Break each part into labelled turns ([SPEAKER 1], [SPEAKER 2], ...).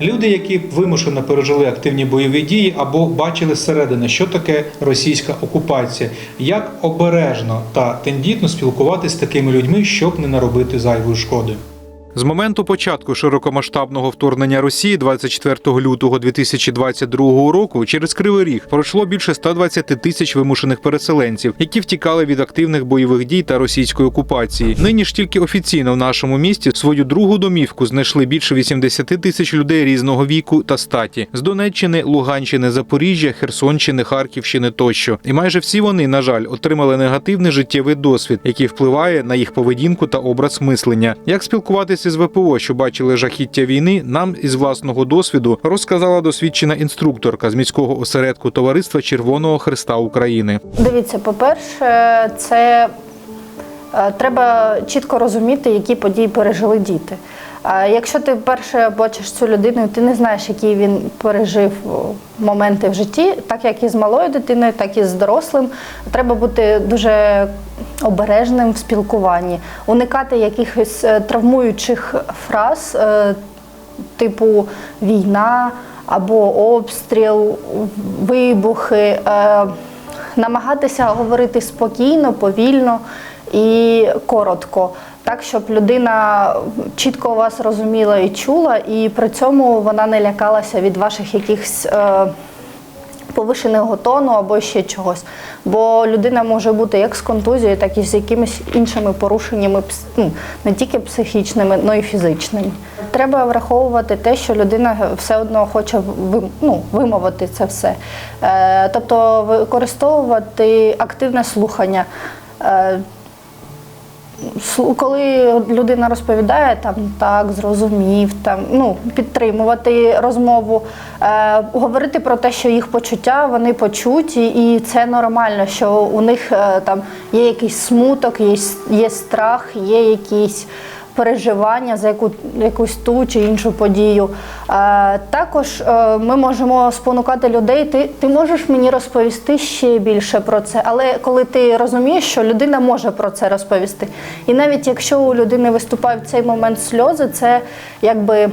[SPEAKER 1] Люди, які вимушено пережили активні бойові дії або бачили зсередини, що таке російська окупація, як обережно та тендітно спілкуватися з такими людьми, щоб не наробити зайвої шкоди. З моменту початку широкомасштабного вторгнення Росії 24 лютого 2022 року через Кривий Ріг пройшло більше 120 тисяч вимушених переселенців, які втікали від активних бойових дій та російської окупації. Нині ж тільки офіційно в нашому місті свою другу домівку знайшли більше 80 тисяч людей різного віку та статі з Донеччини, Луганщини, Запоріжжя, Херсонщини, Харківщини тощо. І майже всі вони, на жаль, отримали негативний життєвий досвід, який впливає на їх поведінку та образ мислення. Як спілкуватися з ВПО, що бачили жахіття війни, нам із власного досвіду розказала досвідчена інструкторка з міського осередку товариства Червоного Христа України.
[SPEAKER 2] Дивіться, по-перше, це е, треба чітко розуміти, які події пережили діти. Якщо ти вперше бачиш цю людину, ти не знаєш, які він пережив моменти в житті, так як і з малою дитиною, так і з дорослим, треба бути дуже обережним в спілкуванні, уникати якихось е, травмуючих фраз, е, типу війна або обстріл, вибухи. е, Намагатися говорити спокійно, повільно і коротко, так щоб людина чітко вас розуміла і чула, і при цьому вона не лякалася від ваших якихось повишеного тону або ще чогось. Бо людина може бути як з контузією, так і з якимись іншими порушеннями, ну, не тільки психічними, але й фізичними. Треба враховувати те, що людина все одно хоче ну, вимовити це все. Е, тобто використовувати активне слухання. Коли людина розповідає там так, зрозумів, там ну підтримувати розмову, е, говорити про те, що їх почуття вони почуті, і це нормально, що у них е, там є якийсь смуток, є, є страх, є якісь переживання за яку, якусь ту чи іншу подію. Е, також е, ми можемо спонукати людей. Ти, ти можеш мені розповісти ще більше про це, але коли ти розумієш, що людина може про це розповісти. І навіть якщо у людини виступають в цей момент сльози, це якби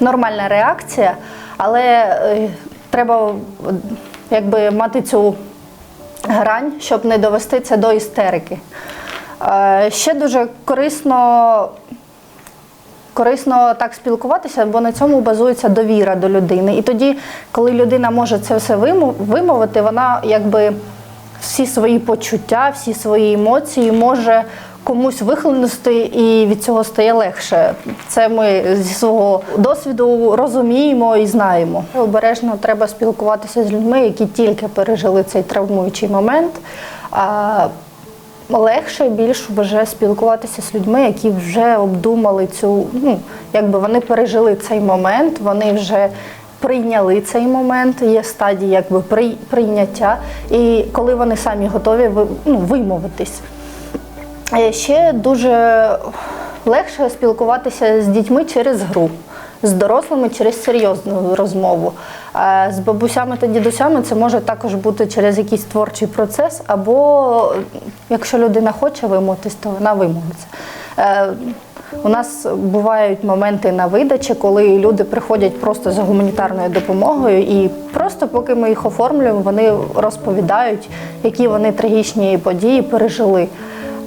[SPEAKER 2] нормальна реакція, але е, треба якби мати цю грань, щоб не довести це до істерики. Е, Ще дуже корисно, корисно так спілкуватися, бо на цьому базується довіра до людини. І тоді, коли людина може це все вимовити, вона якби всі свої почуття, всі свої емоції може комусь вихлинути, і від цього стає легше. Це ми зі свого досвіду розуміємо і знаємо. Обережно треба спілкуватися з людьми, які тільки пережили цей травмуючий момент. Легше більш вже спілкуватися з людьми, які вже обдумали цю, ну якби вони пережили цей момент, вони вже прийняли цей момент, є стадії якби при- прийняття, і коли вони самі готові ну, вимовитись. Е, Ще дуже легше спілкуватися з дітьми через гру, з дорослими через серйозну розмову. Е, З бабусями та дідусями це може також бути через якийсь творчий процес, або якщо людина хоче вимовитись, то вона вимовиться. Е, У нас бувають моменти на видачі, коли люди приходять просто за гуманітарною допомогою, і просто поки ми їх оформлюємо, вони розповідають, які вони трагічні події пережили.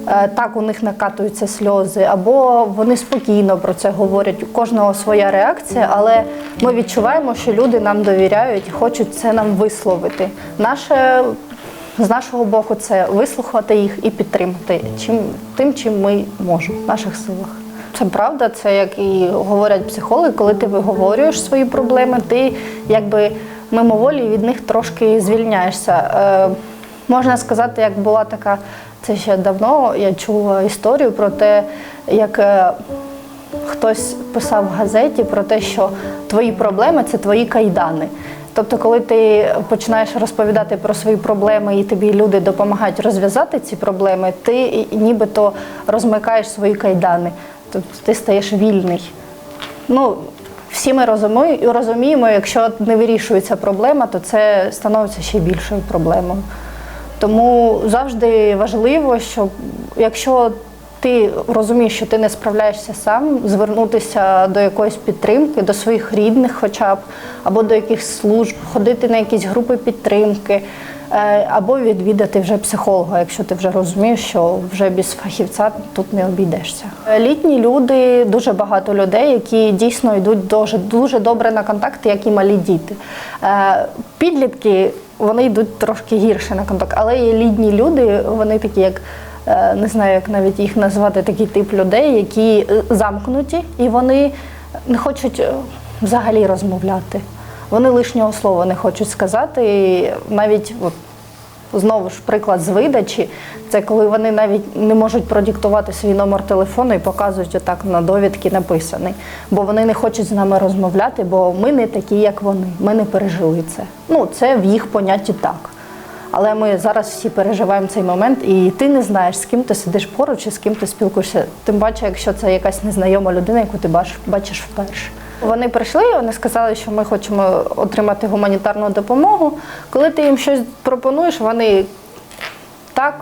[SPEAKER 2] Е, Так у них накатуються сльози, або вони спокійно про це говорять. У кожного своя реакція, але ми відчуваємо, що люди нам довіряють і хочуть це нам висловити. Наше з нашого боку це вислухати їх і підтримати чим тим, чим ми можемо в наших силах. Це правда, це як і говорять психологи, коли ти виговорюєш свої проблеми, ти якби мимоволі від них трошки звільняєшся. Е, можна сказати, як була така, це ще давно я чула історію про те, як е, хтось писав в газеті про те, що твої проблеми це твої кайдани. Тобто, коли ти починаєш розповідати про свої проблеми і тобі люди допомагають розв'язати ці проблеми, ти нібито розмикаєш свої кайдани, тобто ти стаєш вільний. Ну, всі ми розумі- розуміємо, якщо не вирішується проблема, то це становиться ще більшою проблемою. Тому завжди важливо, щоб якщо ти розумієш, що ти не справляєшся сам, звернутися до якоїсь підтримки, до своїх рідних, хоча б, або до якихось служб, ходити на якісь групи підтримки, е, або відвідати вже психолога, якщо ти вже розумієш, що вже без фахівця тут не обійдешся. Е, Літні люди, дуже багато людей, які дійсно йдуть дуже, дуже добре на контакти, як і малі діти. Е, Підлітки вони йдуть трошки гірше на контакт, але є літні люди, вони такі, як не знаю, як навіть їх назвати, такий тип людей, які е, замкнуті і вони не хочуть е, взагалі розмовляти. Вони лишнього слова не хочуть сказати. І навіть от, знову ж приклад з видачі, це коли вони навіть не можуть продиктувати свій номер телефону і показують отак на довідки написаний. Бо вони не хочуть з нами розмовляти, бо ми не такі, як вони. Ми не пережили це. Ну, це в їх понятті так. Але ми зараз всі переживаємо цей момент, і ти не знаєш, з ким ти сидиш поруч і з ким ти спілкуєшся. Тим паче, якщо це якась незнайома людина, яку ти бачиш, вперше. Вони прийшли, вони сказали, що ми хочемо отримати гуманітарну допомогу. Коли ти їм щось пропонуєш, вони так,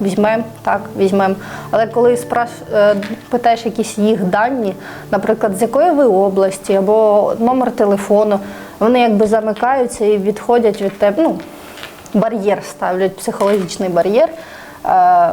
[SPEAKER 2] візьмемо, так, візьмемо. Але коли спраш... е, питаєш якісь їх дані, наприклад, з якої ви області або номер телефону, вони якби замикаються і відходять від тебе. Ну, бар'єр ставлять, психологічний бар'єр. Е,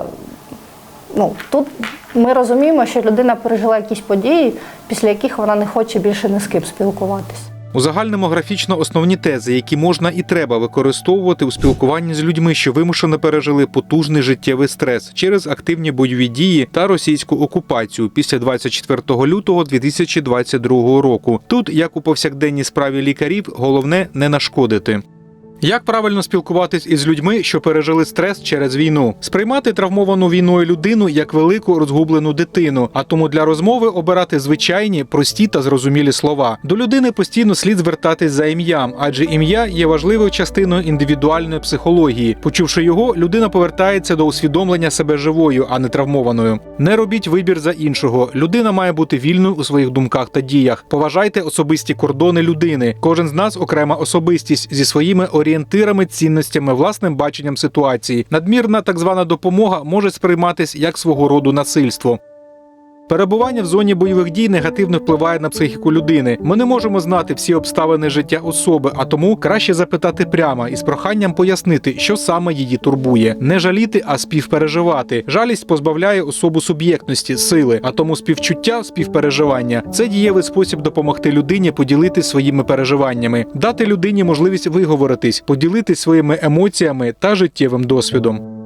[SPEAKER 2] ну, тут ми розуміємо, що людина пережила якісь події, після яких вона не хоче більше ні з ким спілкуватися.
[SPEAKER 1] Узагальнимо графічно основні тези, які можна і треба використовувати у спілкуванні з людьми, що вимушено пережили потужний життєвий стрес через активні бойові дії та російську окупацію після 24 лютого 2022 року. Тут, як у повсякденній справі лікарів, головне не нашкодити. Як правильно спілкуватись із людьми, що пережили стрес через війну, сприймати травмовану війною людину як велику розгублену дитину, а тому для розмови обирати звичайні, прості та зрозумілі слова. До людини постійно слід звертатись за ім'ям, адже ім'я є важливою частиною індивідуальної психології. Почувши його, людина повертається до усвідомлення себе живою, а не травмованою. Не робіть вибір за іншого. Людина має бути вільною у своїх думках та діях. Поважайте особисті кордони людини. Кожен з нас окрема особистість зі своїми орієнтирами, цінностями, власним баченням ситуації. Надмірна так звана допомога може сприйматись як свого роду насильство. Перебування в зоні бойових дій негативно впливає на психіку людини. Ми не можемо знати всі обставини життя особи, а тому краще запитати прямо із проханням пояснити, що саме її турбує. Не жаліти, а співпереживати. Жалість позбавляє особу суб'єктності, сили, а тому співчуття, співпереживання це дієвий спосіб допомогти людині поділитись своїми переживаннями, дати людині можливість виговоритись, поділитись своїми емоціями та життєвим досвідом.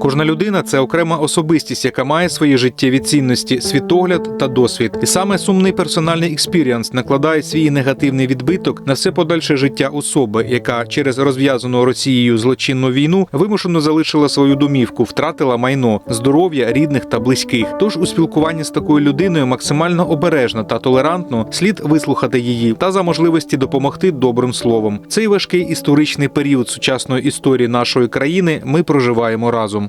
[SPEAKER 1] Кожна людина це окрема особистість, яка має свої життєві цінності, світогляд та досвід. І саме сумний персональний експіріанс накладає свій негативний відбиток на все подальше життя особи, яка через розв'язану Росією злочинну війну вимушено залишила свою домівку, втратила майно, здоров'я рідних та близьких. Тож у спілкуванні з такою людиною максимально обережно та толерантно слід вислухати її та за можливості допомогти добрим словом. Цей важкий історичний період сучасної історії нашої країни ми проживаємо разом.